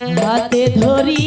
হাতে ধরি।